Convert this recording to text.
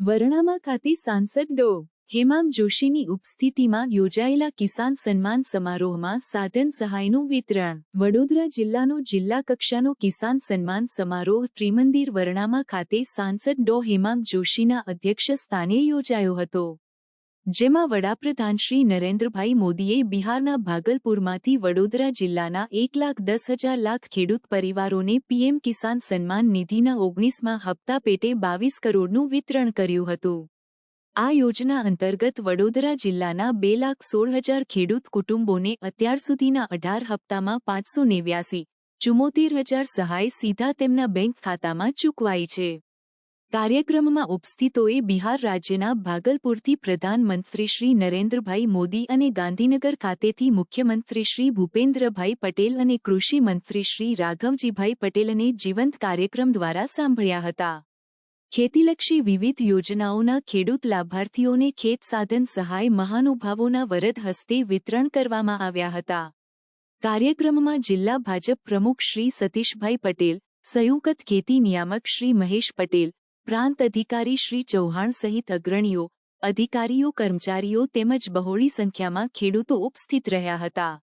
વરણામા ખાતે સાંસદ ડો. હેમાંગ જોશીની ઉપસ્થિતિમાં યોજાયેલા કિસાન સન્માન સમારોહમાં સાધન સહાયનું વિતરણ. વડોદરા જિલ્લાનો જિલ્લા કક્ષાનો કિસાન સન્માન સમારોહ ત્રિમંદિર વરણામા ખાતે સાંસદ ડો હેમાંગ જોશીના અધ્યક્ષ સ્થાને યોજાયો હતો. જેમાં વડાપ્રધાન શ્રી નરેન્દ્રભાઈ મોદીએ બિહારના ભાગલપુરમાંથી વડોદરા જિલ્લાના એક લાખ દસ હજાર લાખ ખેડૂત પરિવારોને પીએમ કિસાન સન્માન નિધિના ઓગણીસમાં હપ્તા પેટે બાવીસ કરોડનું વિતરણ કર્યું હતું. આ યોજના અંતર્ગત વડોદરા જિલ્લાના બે લાખ સોળ હજાર ખેડૂત કુટુંબોને અત્યાર સુધીના અઢાર હપ્તામાં પાંચસો નેવ્યાસી ચુમ્મોતેર હજાર સહાય સીધા તેમના બેંક ખાતામાં ચૂકવાઈ છે. કાર્યક્રમમાં ઉપસ્થિતોએ બિહાર રાજ્યના ભાગલપુરથી પ્રધાનમંત્રી શ્રી નરેન્દ્રભાઈ મોદી અને ગાંધીનગર ખાતેથી મુખ્યમંત્રી શ્રી ભૂપેન્દ્રભાઈ પટેલ અને કૃષિ મંત્રી શ્રી રાઘવજીભાઈ પટેલને જીવંત કાર્યક્રમ દ્વારા સાંભળ્યા હતા. ખેતીલક્ષી વિવિધ યોજનાઓના ખેડૂત લાભાર્થીઓને ખેત સાધન સહાય મહાનુભાવોના વરદ હસ્તે વિતરણ કરવામાં આવ્યા હતા. કાર્યક્રમમાં જિલ્લા ભાજપ પ્રમુખ શ્રી સતીશભાઈ પટેલ, સંયુક્ત ખેતી નિયામક શ્રી મહેશ પટેલ પ્રાંત અધિકારી શ્રી ચૌહાણ સહિત અગ્રણીઓ, અધિકારીઓ, કર્મચારીઓ તેમજ બહોળી સંખ્યામાં ખેડૂતો ઉપસ્થિત રહ્યા હતા.